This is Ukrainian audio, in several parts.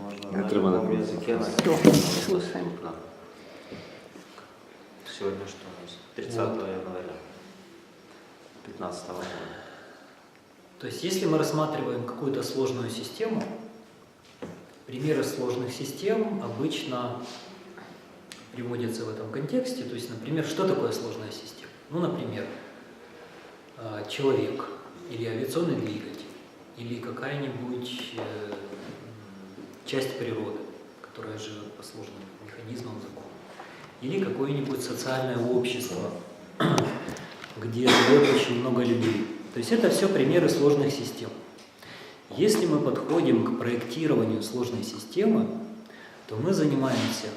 Можно Не на треба любом языке Все, слушаем. Да. Сегодня что у нас? 30 января. 15 года. То есть, если мы рассматриваем какую-то сложную систему, примеры сложных систем обычно приводятся в этом контексте. То есть, например, что такое сложная система? Ну, например, э, человек или авиационный двигатель, или какая-нибудь э, часть природы, которая живет по сложным механизмам закона, или какое-нибудь социальное общество, где живет очень много людей. То есть это все примеры сложных систем. Если мы подходим к проектированию сложной системы, то мы занимаемся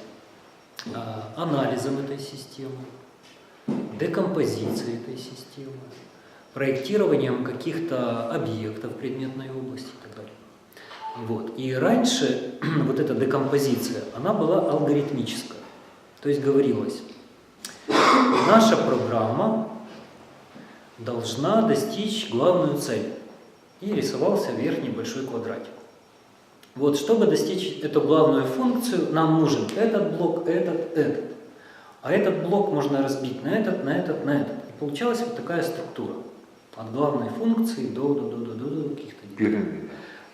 а, анализом этой системы, декомпозицией этой системы, проектированием каких-то объектов предметной области и так далее. Вот. И раньше вот эта декомпозиция, она была алгоритмическая. То есть говорилось, наша программа должна достичь главную цель. И рисовался верхний большой квадратик. Вот, чтобы достичь эту главную функцию, нам нужен этот блок, этот, этот. А этот блок можно разбить на этот, на этот, на этот. И получалась вот такая структура. От главной функции до, до, до, до, до, до каких-то. Пирамида.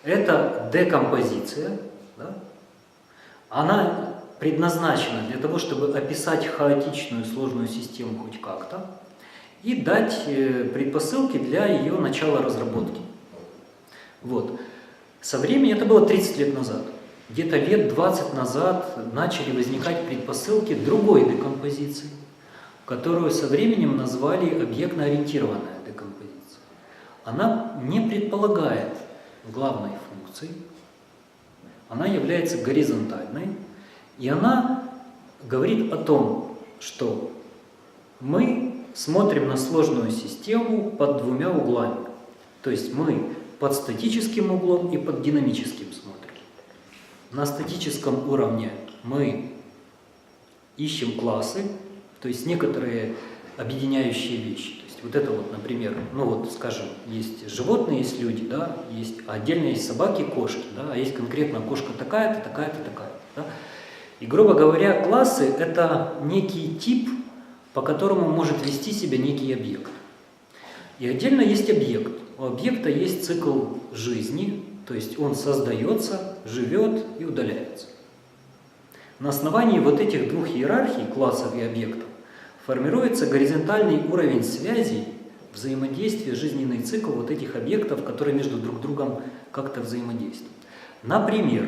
Это декомпозиция. Да? Она предназначена для того, чтобы описать хаотичную сложную систему хоть как-то и дать э, предпосылки для ее начала разработки. Вот. Со временем, это было 30 лет назад, где-то лет 20 назад начали возникать предпосылки другой декомпозиции, которую со временем назвали объектно-ориентированная декомпозиция. Она не предполагает главной функции, она является горизонтальной, и она говорит о том, что мы смотрим на сложную систему под двумя углами. То есть мы под статическим углом и под динамическим смотрим. На статическом уровне мы ищем классы, то есть некоторые объединяющие вещи. Есть вот это вот, например, ну вот, скажем, есть животные, есть люди, да, есть а отдельно есть собаки, кошки, да, а есть конкретно кошка такая-то, такая-то, такая. Да. И, грубо говоря, классы – это некий тип, по которому может вести себя некий объект. И отдельно есть объект. У объекта есть цикл жизни, то есть он создается, живет и удаляется. На основании вот этих двух иерархий, классов и объектов, формируется горизонтальный уровень связей, взаимодействия, жизненный цикл вот этих объектов, которые между друг другом как-то взаимодействуют. Например,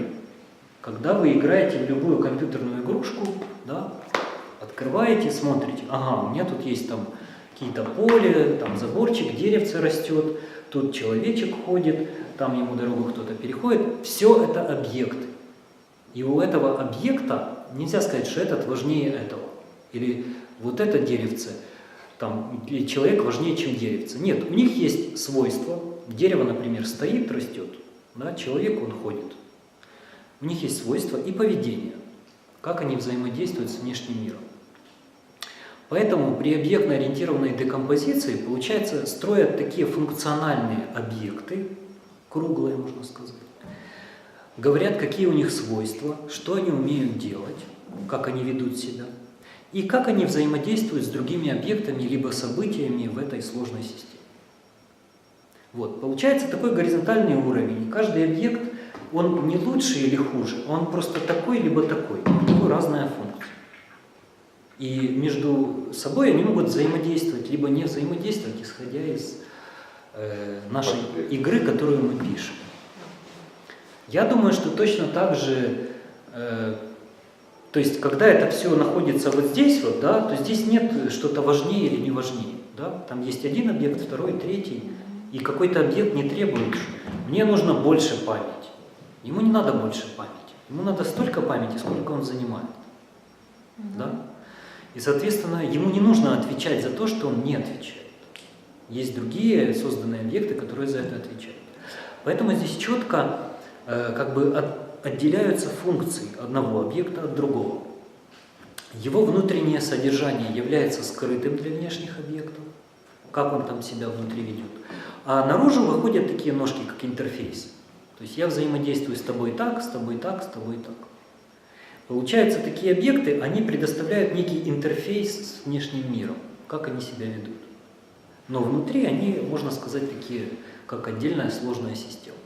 когда вы играете в любую компьютерную игрушку, да, открываете, смотрите, ага, у меня тут есть там какие-то поле, там заборчик, деревце растет, тут человечек ходит, там ему дорогу кто-то переходит. Все это объекты. И у этого объекта нельзя сказать, что этот важнее этого. Или вот это деревце, там, человек важнее, чем деревце. Нет, у них есть свойства. Дерево, например, стоит, растет, да, человек, он ходит. У них есть свойства и поведение, как они взаимодействуют с внешним миром. Поэтому при объектно-ориентированной декомпозиции, получается, строят такие функциональные объекты, круглые, можно сказать, говорят, какие у них свойства, что они умеют делать, как они ведут себя, и как они взаимодействуют с другими объектами либо событиями в этой сложной системе. Вот, получается такой горизонтальный уровень. Каждый объект, он не лучше или хуже, он просто такой либо такой, у него разная функция. И между собой они могут взаимодействовать, либо не взаимодействовать, исходя из э, нашей игры, которую мы пишем. Я думаю, что точно так же, э, то есть, когда это все находится вот здесь, вот, да, то здесь нет что-то важнее или не важнее. Да? Там есть один объект, второй, третий, и какой-то объект не требует, мне нужно больше памяти. Ему не надо больше памяти. Ему надо столько памяти, сколько он занимает. Да? И, соответственно, ему не нужно отвечать за то, что он не отвечает. Есть другие созданные объекты, которые за это отвечают. Поэтому здесь четко э, как бы от- отделяются функции одного объекта от другого. Его внутреннее содержание является скрытым для внешних объектов, как он там себя внутри ведет. А наружу выходят такие ножки, как интерфейс. То есть я взаимодействую с тобой так, с тобой так, с тобой так. Получается, такие объекты, они предоставляют некий интерфейс с внешним миром, как они себя ведут. Но внутри они, можно сказать, такие, как отдельная сложная система.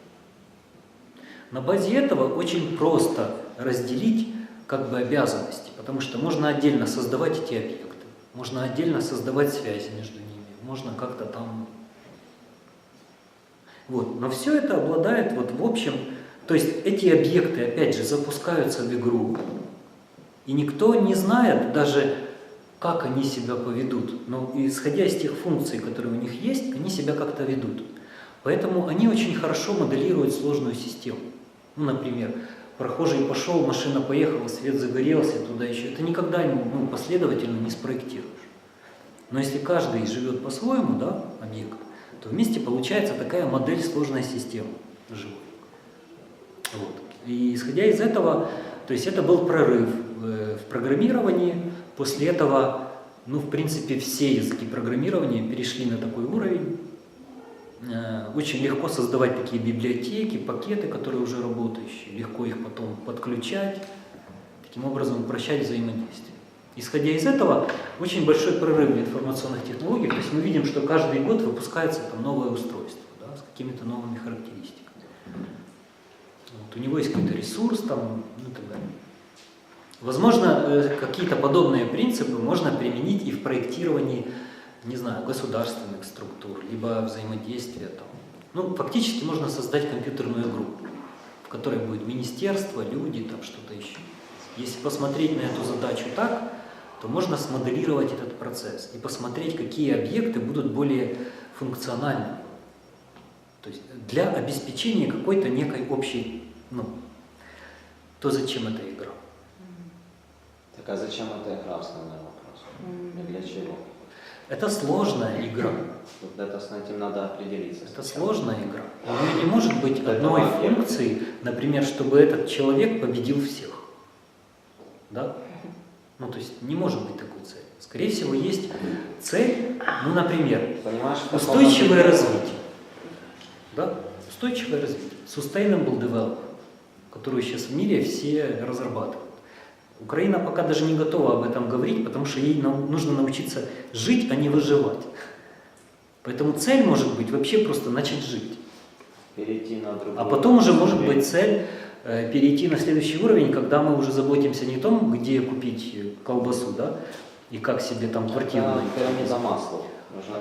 На базе этого очень просто разделить как бы обязанности, потому что можно отдельно создавать эти объекты, можно отдельно создавать связи между ними, можно как-то там... Вот. Но все это обладает вот в общем, то есть эти объекты, опять же, запускаются в игру, и никто не знает даже, как они себя поведут. Но исходя из тех функций, которые у них есть, они себя как-то ведут. Поэтому они очень хорошо моделируют сложную систему. Ну, например, прохожий пошел, машина поехала, свет загорелся, туда еще. Это никогда ну, последовательно не спроектируешь. Но если каждый живет по-своему, да, объект, то вместе получается такая модель сложной системы живой. Вот. И исходя из этого, то есть это был прорыв в, в программировании. После этого, ну, в принципе, все языки программирования перешли на такой уровень. Э, Очень легко создавать такие библиотеки, пакеты, которые уже работающие, легко их потом подключать, таким образом упрощать взаимодействие. Исходя из этого, очень большой прорыв в информационных технологиях, то есть мы видим, что каждый год выпускается там новое устройство да, с какими-то новыми характеристиками. Вот, у него есть какой-то ресурс там, ну и так далее. Возможно, э, какие-то подобные принципы можно применить и в проектировании, не знаю, государственных структур, либо взаимодействия там. Ну, фактически можно создать компьютерную игру, в которой будет министерство, люди, там что-то еще. Если посмотреть на эту задачу так, то можно смоделировать этот процесс и посмотреть, какие объекты будут более функциональны. То есть для обеспечения какой-то некой общей, ну, то зачем эта игра? Так а зачем эта игра, основной вопрос? И для чего? Это сложная игра. Вот это с этим надо определиться. Это сложная игра. У нее не может быть Это одной объект. функции, например, чтобы этот человек победил всех. Да? Ну, то есть не может быть такой цели. Скорее всего, есть цель, ну, например, Понимаешь, устойчивое развитие. Да? Устойчивое развитие. Sustainable development, которую сейчас в мире все разрабатывают. Украина пока даже не готова об этом говорить, потому что ей нужно научиться жить, а не выживать. Поэтому цель может быть вообще просто начать жить. Перейти на другую. А потом уже может быть цель э, перейти на следующий уровень, когда мы уже заботимся не о том, где купить колбасу, да, и как себе там квартиру найти. масла.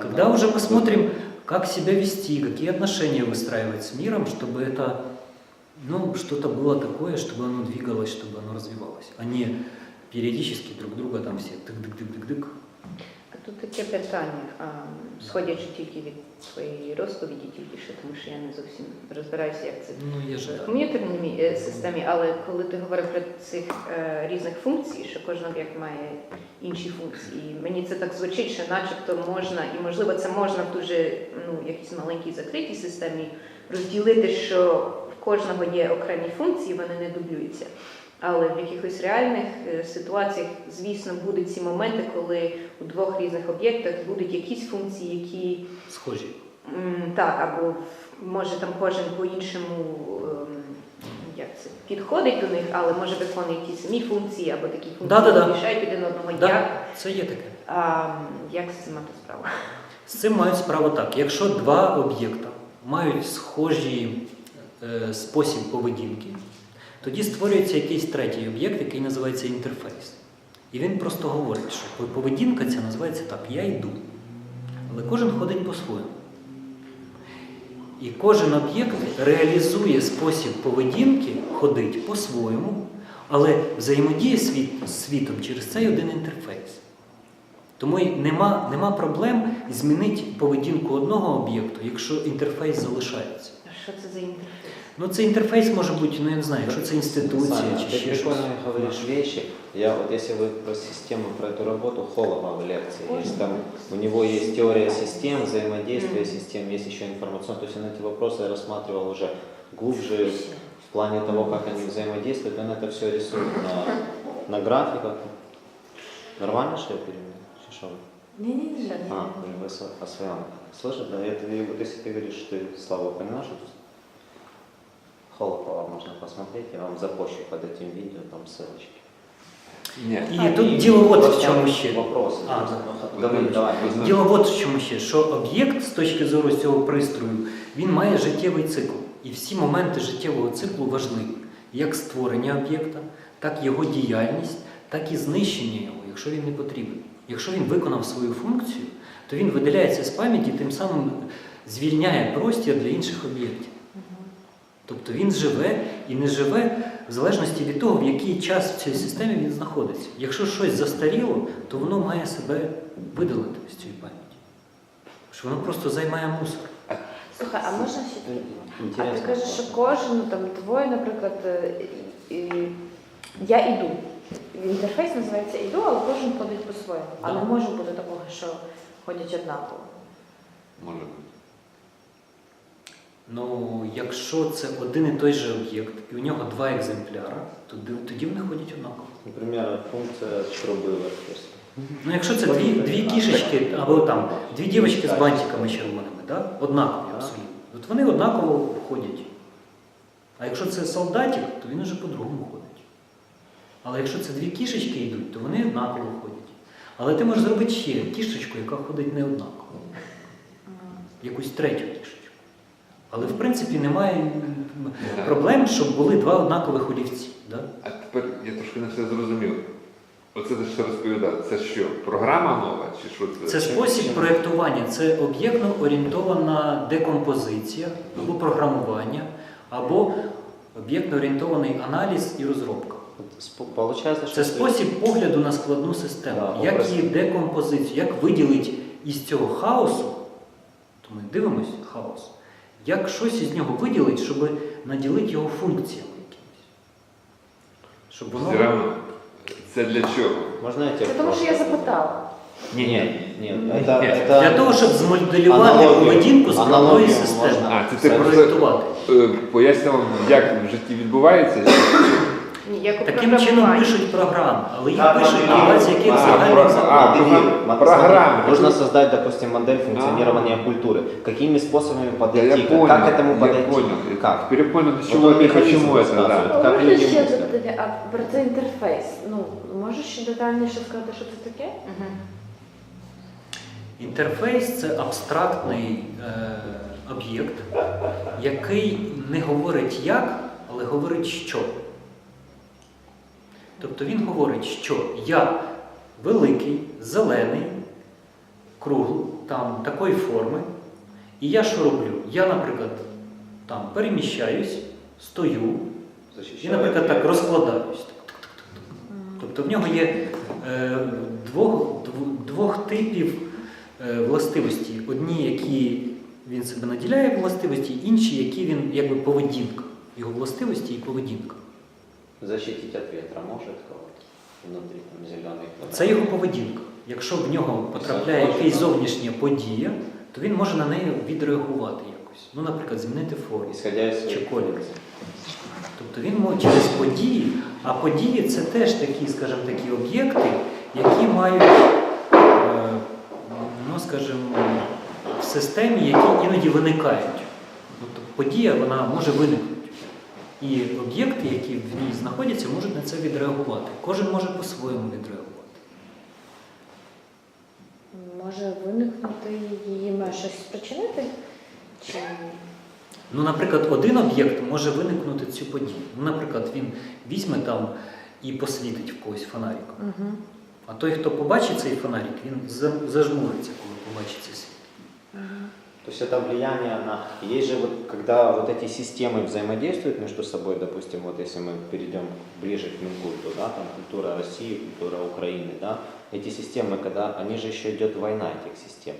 Когда уже мы смотрим, как себя вести, какие отношения выстраивать с миром, чтобы это, ну, что-то было такое, чтобы оно двигалось, чтобы оно развивалось, а не периодически друг друга там все тык-дык-дык-дык-дык. А тут таке питання, а, сходячи тільки від твоєї розповіді, тільки що, тому що я не зовсім розбираюся, як це Ну, я ж в так. комп'ютерній мі- е, системі, але коли ти говорив про цих е, різних функцій, що кожен об'єкт має інші функції, мені це так звучить, що начебто можна, і можливо це можна в дуже ну, якійсь маленькій закритій системі розділити, що в кожного є окремі функції, вони не дублюються. Але в якихось реальних е, ситуаціях, звісно, будуть ці моменти, коли у двох різних об'єктах будуть якісь функції, які Схожі. Так, або може там кожен по-іншому ем, як це, підходить до них, але може виконує ті самі функції, або такі функції Да-да-да. які мішають один одному. Як, це є таке. а, як з цим мати справу? З цим мають справу так. Якщо два об'єкта мають схожий е, спосіб поведінки, тоді створюється якийсь третій об'єкт, який називається інтерфейс. І він просто говорить, що поведінка ця називається так, я йду. Але кожен ходить по-своєму. І кожен об'єкт реалізує спосіб поведінки, ходить по-своєму, але взаємодіє світ, світом через цей один інтерфейс. Тому нема, нема проблем змінити поведінку одного об'єкту, якщо інтерфейс залишається. А що це за інтерфейс? Ну, цей інтерфейс може бути, ну я не знаю, якщо це інституція Саня, чи ты ще щось. прикольно говоришь вещи. Я вот если вы про систему, про эту работу, Холова в лекции есть, там у него есть теория систем, взаимодействие Мгм. систем, есть еще информационно. То есть он эти вопросы рассматривал уже глубже в плане того, как они взаимодействуют. Он это все рисует на, на графиках. Нормально, что я переведу? Чи что? Ні-ні-ні. А, вы сво- по своем. Слышишь, да, это, и вот если ты говоришь, что ты Слава понимаешь, что Холопова можно посмотреть, я вам запущу под этим видео там ссылочки. Ні. І тут діло от в чому ще. Вопросы. А, Ну, да. Давай, давай. Ви Діло от в чому ще, що об'єкт з точки зору цього пристрою, він має життєвий цикл. І всі моменти життєвого циклу важливі. Як створення об'єкта, так його діяльність, так і знищення його, якщо він не потрібен. Якщо він виконав свою функцію, то він видаляється з пам'яті, тим самим звільняє простір для інших об'єктів. Тобто він живе і не живе в залежності від того, в який час в цій системі він знаходиться. Якщо щось застаріло, то воно має себе видалити з цієї пам'яті. Що воно просто займає мусор. Слухай, а можна ще таке? А ти кажеш, що кожен, ну там твоє, наприклад, е, і- я іду. Інтерфейс називається іду, але кожен ходить по-своєму. А Да. не може бути такого, що ходять однаково. Може бути. Ну, якщо це один і той же об'єкт, і у нього два екземпляри, то тоді вони ходять однаково. Например, функция трубы в. Ну, якщо це дві, дві кішечки, або там дві дівчатки з бантиками червоними, да? однакові абсолютно. От вони однаково ходять. А якщо це солдатик, то він уже по-другому ходить. Але якщо це дві кішечки йдуть, то вони однаково ходять. Але ти можеш зробити ще кішечку, яка ходить не однаково. Якусь третю кішечку. Але в принципі немає проблем, щоб були два однакових олівці. Да? А тепер я трошки не все зрозумів. Оце ти що розповідав. Це що? Програма нова? Чи що це? Це спосіб проєктування, це об'єктно орієнтована декомпозиція або програмування, або об'єктно орієнтований аналіз і розробка. Получается, что... Це спосіб погляду на складну систему, Да, як її декомпозицію, як виділити із цього хаосу, то ми дивимося хаос, як щось із нього виділити, щоб наділити його функціями якимись. Щоб воно. Це для чого? Можно я тебе Це тому, що я запитала. Нет, нет, Ні. это, Ні. это... Для того, щоб змоделювати поведінку складної системи. можна. А, це ти Це просто проєктувати. е, пояснював, як в житті відбувається? Ні, як у Таким чином програмуванні. пишуть програми, але їх Да, пишуть да, на базі яких а, загальних про- законів. а, Смотри, программ- смотри, программы. Нужно создать, допустим, модель функционирования культуры. Какими способами Я, подойти? я понял, как к этому я подойти? понял. Как? Теперь я понял, до Вот чего он и механизм почему это, рассказывает. да. Как Можна люди ще мыслят? запитати, а про цей інтерфейс? Ну, можеш ще детальніше сказати, що це таке? Мгм. Інтерфейс це абстрактний е, об'єкт, який не говорить як, але говорить що. Тобто він говорить, що я великий, зелений, круглий, там такої форми. І я що роблю? Я, наприклад, там переміщаюсь, стою і, наприклад, так розкладаюсь. Тобто в нього є е, двох, двох типів е, властивості. Одні, які він себе наділяє властивості, інші, які він якби поведінка. Його властивості і поведінка. Защитить от ветра может кого-то внутри там зеленый Це його поведінка. Якщо в нього потрапляє якась зовнішня подія, то він може на неї відреагувати якось. Ну, наприклад, змінити форму. Чи колір. Тобто він може через події, а події це теж такі, скажімо, такі об'єкти, які мають, е, ну, скажімо, в системі, які іноді виникають. Тобто подія вона може виникнути. І об'єкти, які в ній знаходяться, можуть на це відреагувати. Кожен може по-своєму відреагувати. Може виникнути її має щось спричинити? Чи Ну, наприклад, один об'єкт може виникнути цю подію. Ну, наприклад, він візьме там і посвітить в когось фонариком. угу. А той, хто побачить цей фонарик, він зажмуриться, коли побачить цей світ. То есть это влияние на... Есть же вот, когда вот эти системы взаимодействуют между собой, допустим, вот если мы перейдем ближе к Минкульту, да, там культура России, культура Украины, да, эти системы, когда, они же еще идет война этих систем.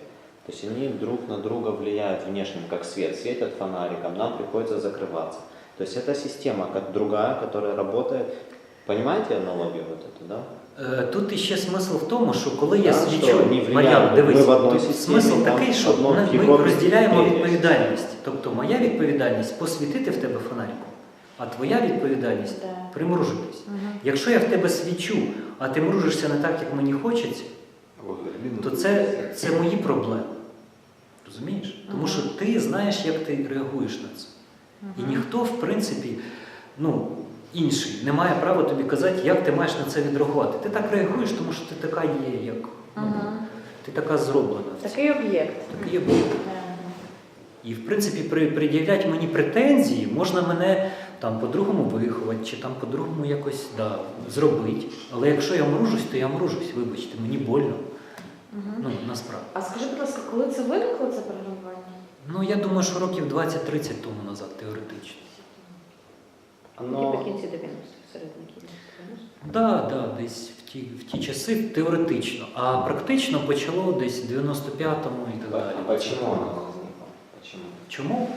То есть они друг на друга влияют внешним, как свет. Светят фонариком, нам приходится закрываться. То есть это система как другая, которая работает. Понимаете аналогию вот эту, да? Е, Тут іще смисл в тому, що коли я що вони дивись, тут смисл такий, що ми, ми розділяємо відповідальність. Тобто моя відповідальність посвітити в тебе фонариком, а твоя відповідальність Да. примружитись. Угу. Якщо я в тебе свічу, а ти мружишся не так, як мені хочеться, то це, це мої проблеми. Розумієш? Тому що ти знаєш, як ти реагуєш на це. І ніхто, в принципі, ну, інший не має права тобі казати, як ти маєш на це відреагувати. Ти так реагуєш, тому що ти така є, як ну, ти така зроблена. Такий об'єкт. Такий об'єкт. І в принципі при, пред'являти мені претензії можна мене там по-другому виховати, чи там по-другому якось да, зробити. Але якщо я мружусь, то я мружусь, вибачте, мені больно. Ну, насправді. А скажи, будь ласка, коли це виникло, це програмування? Ну я думаю, що років 20-30 тому назад теоретично. Тільки Оно... кінці 90-х, середині 90-х. Да, да, десь в ті, в ті часи теоретично, а практично почало десь в 95-му і так далі. Почему оно возникло? Почему? Чому?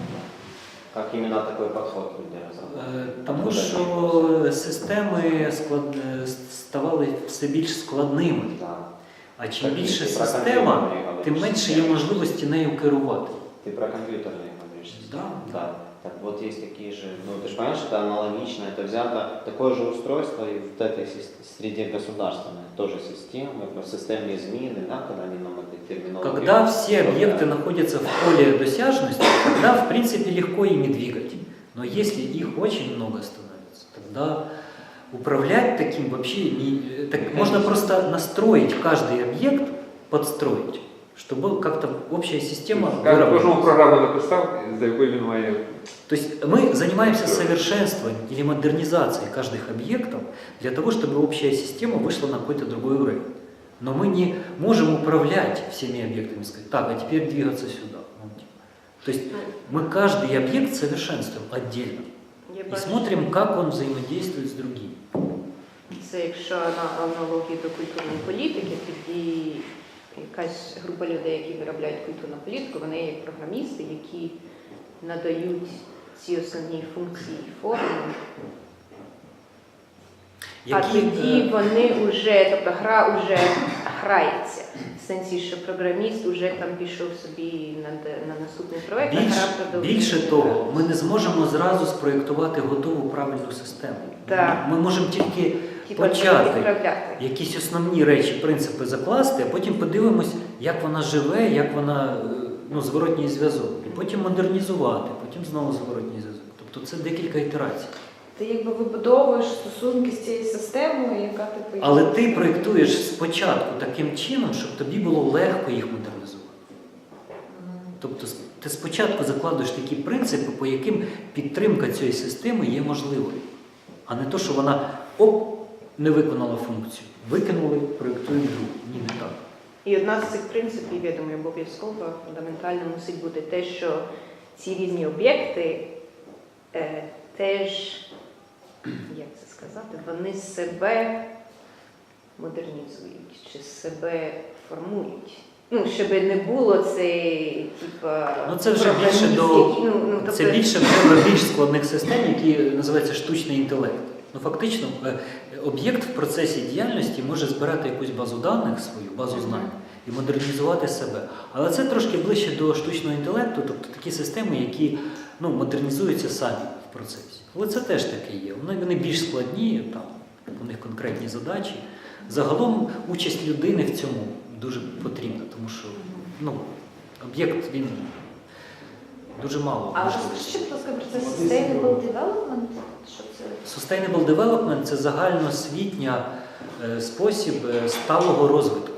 Как именно такой подход люди разработали? Е, Тому що системи склад... е, ставали все більш складними. Да. А чим Так, більше ти про система, комп'ютерні говориш. тим менше є можливості нею керувати. Ты про компьютерные говоришь? Да. Да. Так вот есть такие же, ну ты же понимаешь, это аналогично, это взято такое же устройство и в этой среде государственной, тоже системы, про системные измены, да, когда они нам этой терминологию. Когда все объекты находятся в поле досяжности, тогда, в принципе, легко ими двигать. Но если их очень много становится, тогда управлять таким вообще не... э, Так можно просто настроить каждый объект, подстроить, чтобы как-то общая система Кожному выработалась. програму написав, за якою він має. То есть мы занимаемся совершенствованием или модернизацией каждых объектов для того, чтобы общая система вышла на какой-то другой уровень. Но мы не можем управлять всеми объектами, сказать, так, а теперь двигаться сюда. Ну, типа. То есть мы каждый объект совершенствуем отдельно Я и бачу, смотрим, как он взаимодействует с другим. це якщо на аналогії до культурної політики, тоді якась група людей, які виробляють культурну політику, вони є програмісти, які надають ці основні функції і форми. А тоді е, вони вже, тобто гра вже грається. В сенсі, що програміст вже там пішов собі на, на наступний проект, а Більш, гра продовжує. більше того, ми не зможемо зразу спроєктувати готову правильну систему. Так. Ми можемо тільки Типа, почати. відправляти. якісь основні речі, принципи закласти, а потім подивимось, як вона живе, як вона е, ну, зворотній зв'язок. І потім модернізувати, потім знову зворотній зв'язок. Тобто це декілька ітерацій. Ти якби вибудовуєш стосунки з цією системою, яка типу. Але ти проєктуєш спочатку таким чином, щоб тобі було легко їх модернізувати. Тобто ти спочатку закладуєш такі принципи, по яким підтримка цієї системи є можливою. А не то, що вона оп, не виконала функцію. Викинули, проєктуємо другу. Ні, не так. І одна з цих принципів, я думаю, обов'язково фундаментально мусить бути те, що ці різні об'єкти е, теж, як це сказати, вони себе модернізують чи себе формують. Ну, щоб не було це, типа. Ну, це вже більше до- ну, ну, тобто, Це більше до більш складних систем, які називаються штучний інтелект. Ну фактично, е, об'єкт в процесі діяльності може збирати якусь базу даних свою, базу знань і модернізувати себе. Але це трошки ближче до штучного інтелекту, тобто такі системи, які ну, модернізуються самі в процесі. Але це теж таке є. Вони, вони більш складні, там у них конкретні задачі. Загалом участь людини в цьому дуже потрібна, тому що ну, об'єкт він дуже мало. А ще, будь ласка, про це sustainable development? Що це? Sustainable development – це загальноосвітня е, спосіб е, сталого розвитку.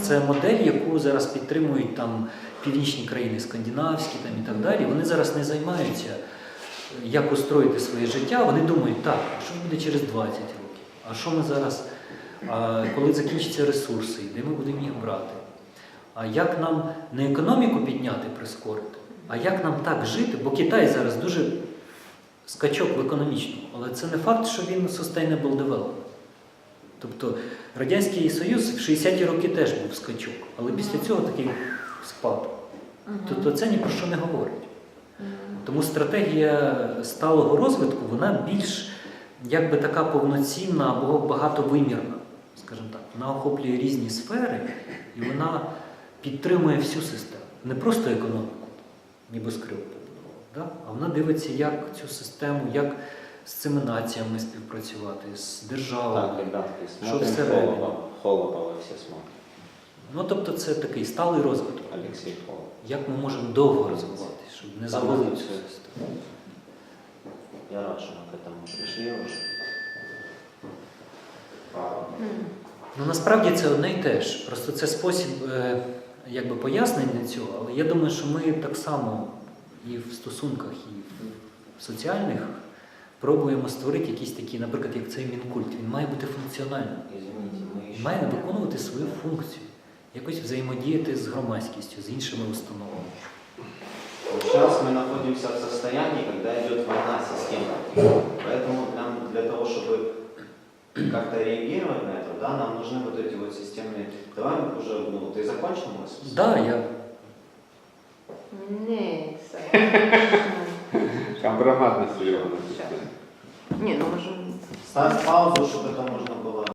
Це модель, яку зараз підтримують там північні країни, скандинавські там і так далі. Вони зараз не займаються, е, як устроїти своє життя. Вони думають, так, а що ж буде через 20 років? А що ми зараз, а, коли закінчаться ресурси, де ми будемо їх брати? А як нам не економіку підняти, прискорити, а як нам так жити? Бо Китай зараз дуже скачок в економічному, але це не факт, що він sustainable development. Тобто Радянський Союз в 60-ті роки теж був скачок, але після цього такий спад. Тобто це ні про що не говорить. Тому стратегія сталого розвитку, вона більш якби така повноцінна або багатовимірна, скажімо так. Вона охоплює різні сфери і вона підтримує всю систему. Не просто економіку, ніби скрив да? а вона дивиться, як цю систему, як з цими націями співпрацювати, з державами. Так, Что смотрим всередині? Холопова. Холопова все смотрят. Ну тобто це такий сталий розвиток. Алексей Холопов. Як ми можемо довго розвиватися, щоб не завалити цю це- систему. я рад, что мы к этому пришли уже. Ну насправді це одне і те ж. Просто це спосіб е, якби пояснення цього, але я думаю, що ми так само і в стосунках, і в соціальних пробуємо створити якісь такі, наприклад, як цей мінкульт. Він має бути функціональним. Извините, мы Він еще... має виконувати свою функцію, якось взаємодіяти з громадськістю, з іншими установами. Сейчас мы находимся в состоянии, когда идет война системы. Поэтому нам для того, чтобы как-то реагировать на это, да, нам нужны вот эти вот системные... Давай мы уже, ну, ты закончил мысль? Да, я. Компромат на свою систему. Ні, ну можемо. Ставь паузу, чтобы это можно было